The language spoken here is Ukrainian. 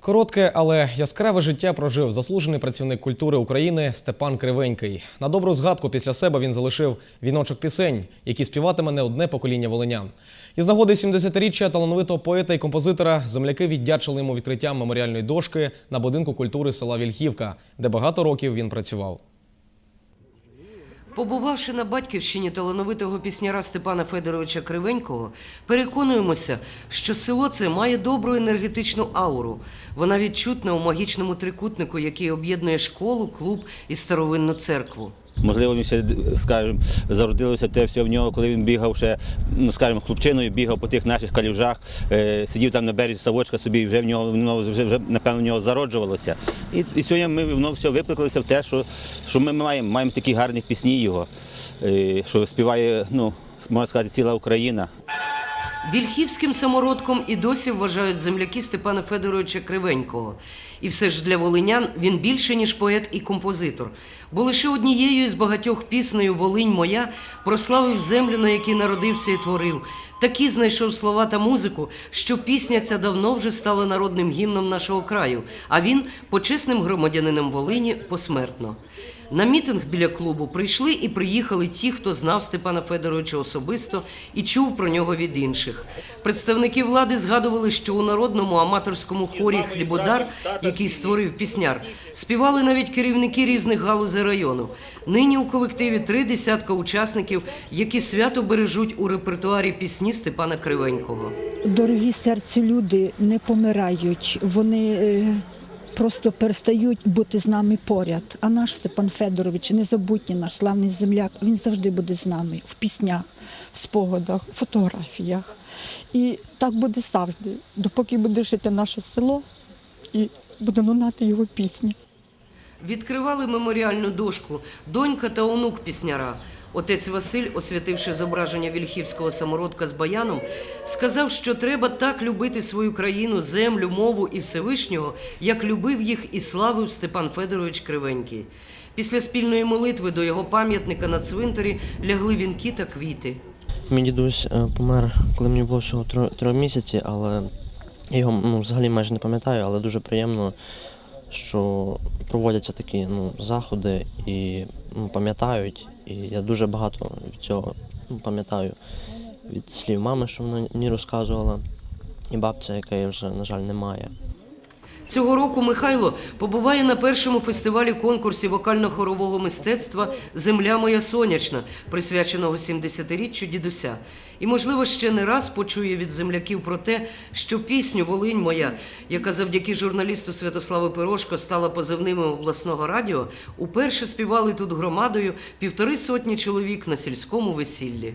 Коротке, але яскраве життя прожив заслужений працівник культури України Степан Кривенький. На добру згадку після себе він залишив віночок пісень, які співатиме не одне покоління волинян. Із нагоди 70-річчя талановитого поета і композитора земляки віддячили йому відкриттям меморіальної дошки на будинку культури села Вільхівка, де багато років він працював. Побувавши на батьківщині талановитого пісняра Степана Федоровича Кривенького, переконуємося, що село це має добру енергетичну ауру. Вона відчутна у магічному трикутнику, який об'єднує школу, клуб і старовинну церкву. Можливо, він ще, скажімо, зародилося те все в нього, коли він бігав ще, ну скажімо, хлопчиною, бігав по тих наших калюжах, е, сидів там на березі ставочка собі, і вже в нього воно вже, вже напевно в нього зароджувалося. І, і сьогодні ми воно все викликалося в те, що, що ми маємо, маємо такі гарні пісні його, е, що співає, ну, можна сказати, ціла Україна. Вільхівським самородком і досі вважають земляки Степана Федоровича Кривенького. І все ж для волинян він більше, ніж поет і композитор. Бо лише однією із багатьох піснею Волинь моя прославив землю, на якій народився і творив. Такі знайшов слова та музику, що пісня ця давно вже стала народним гімном нашого краю, а він почесним громадянином Волині посмертно. На мітинг біля клубу прийшли і приїхали ті, хто знав Степана Федоровича особисто і чув про нього від інших. Представники влади згадували, що у народному аматорському хорі Хлібодар, який створив пісняр, співали навіть керівники різних галузей району. Нині у колективі три десятка учасників, які свято бережуть у репертуарі пісні Степана Кривенького. Дорогі серцю люди не помирають, вони е, просто перестають бути з нами поряд. А наш Степан Федорович, незабутній наш славний земляк, він завжди буде з нами в піснях, в спогадах, в фотографіях. І так буде завжди, допоки буде жити наше село і буде лунати його пісні. Відкривали меморіальну дошку донька та онук пісняра. Отець Василь, освятивши зображення вільхівського самородка з баяном, сказав, що треба так любити свою країну, землю, мову і Всевишнього, як любив їх і славив Степан Федорович Кривенький. Після спільної молитви до його пам'ятника на цвинтарі лягли вінки та квіти. Мій дідусь е, помер, коли мені було всього три місяці, але його ну, взагалі майже не пам'ятаю, але дуже приємно, що проводяться такі ну, заходи і ну, пам'ятають. І я дуже багато від цього ну, пам'ятаю від слів мами, що вона мені розказувала, і бабця, яка вже, на жаль, немає. Цього року Михайло побуває на першому фестивалі конкурсі вокально-хорового мистецтва Земля моя сонячна, присвяченого 70-річчю дідуся. І, можливо, ще не раз почує від земляків про те, що пісню Волинь моя, яка завдяки журналісту Святославу Пирожко стала позивними обласного радіо, уперше співали тут громадою півтори сотні чоловік на сільському весіллі.